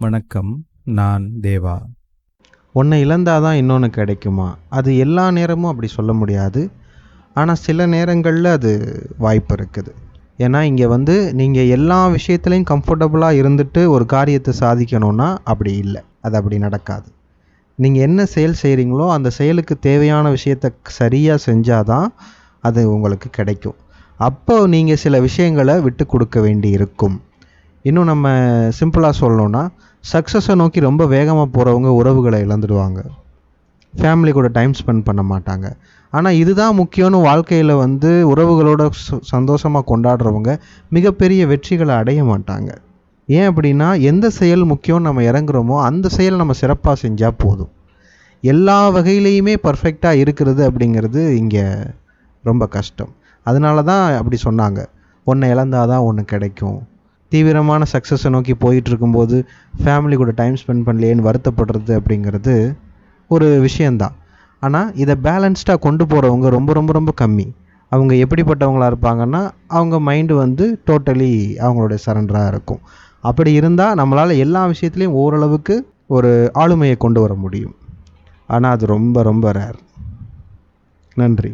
வணக்கம் நான் தேவா. ஒன்றை இழந்தால் தான் இன்னொன்று கிடைக்குமா? அது எல்லா நேரமும் அப்படி சொல்ல முடியாது. ஆனால் சில நேரங்களில் அது வாய்ப்பு இருக்குது. ஏன்னா இங்கே வந்து நீங்கள் எல்லா விஷயத்துலையும் கம்ஃபர்டபுளாக இருந்துட்டு ஒரு காரியத்தை சாதிக்கணும்னா அப்படி இல்லை. அது அப்படி நடக்காது. நீங்கள் என்ன செயல் செய்கிறீங்களோ அந்த செயலுக்கு தேவையான விஷயத்தை சரியாக செஞ்சால் தான் அது உங்களுக்கு கிடைக்கும். அப்போ நீங்கள் சில விஷயங்களை விட்டு கொடுக்க வேண்டி இருக்கும் இன்னும் நம்ம சிம்பிளாக சொல்லணும்னா சக்ஸஸை நோக்கி ரொம்ப வேகமாக போகிறவங்க உறவுகளை இழந்துடுவாங்க. ஃபேமிலி கூட டைம் ஸ்பெண்ட் பண்ண மாட்டாங்க. ஆனால் இதுதான் முக்கியம்னு வாழ்க்கையில் வந்து உறவுகளோட சந்தோஷமாக கொண்டாடுறவங்க மிகப்பெரிய வெற்றிகளை அடைய மாட்டாங்க. ஏன் அப்படின்னா எந்த செயல் முக்கியம்னு நம்ம இறங்குறோமோ அந்த செயல் நம்ம சிறப்பாக செஞ்சால் போதும். எல்லா வகையிலையுமே பர்ஃபெக்டாக இருக்கிறது அப்படிங்கிறது இங்கே ரொம்ப கஷ்டம். அதனால தான் அப்படி சொன்னாங்க. ஒன்றை இழந்தாதான் ஒன்று கிடைக்கும். தீவிரமான சக்ஸஸை நோக்கி போயிட்டு இருக்கும்போது ஃபேமிலி கூட டைம் ஸ்பெண்ட் பண்ணலையேன்னு வருத்தப்படுறது அப்படிங்கிறது ஒரு விஷயந்தான் ஆனால் இதை பேலன்ஸ்டாக கொண்டு போகிறவங்க ரொம்ப ரொம்ப ரொம்ப கம்மி. அவங்க எப்படிப்பட்டவங்களாக இருப்பாங்கன்னா அவங்க மைண்டு வந்து டோட்டலி அவங்களுடைய சரண்டராக இருக்கும். அப்படி இருந்தால் நம்மளால் எல்லா விஷயத்துலையும் ஓரளவுக்கு ஒரு ஆளுமையை கொண்டு வர முடியும். ஆனால் அது ரொம்ப ரொம்ப ரேர் நன்றி.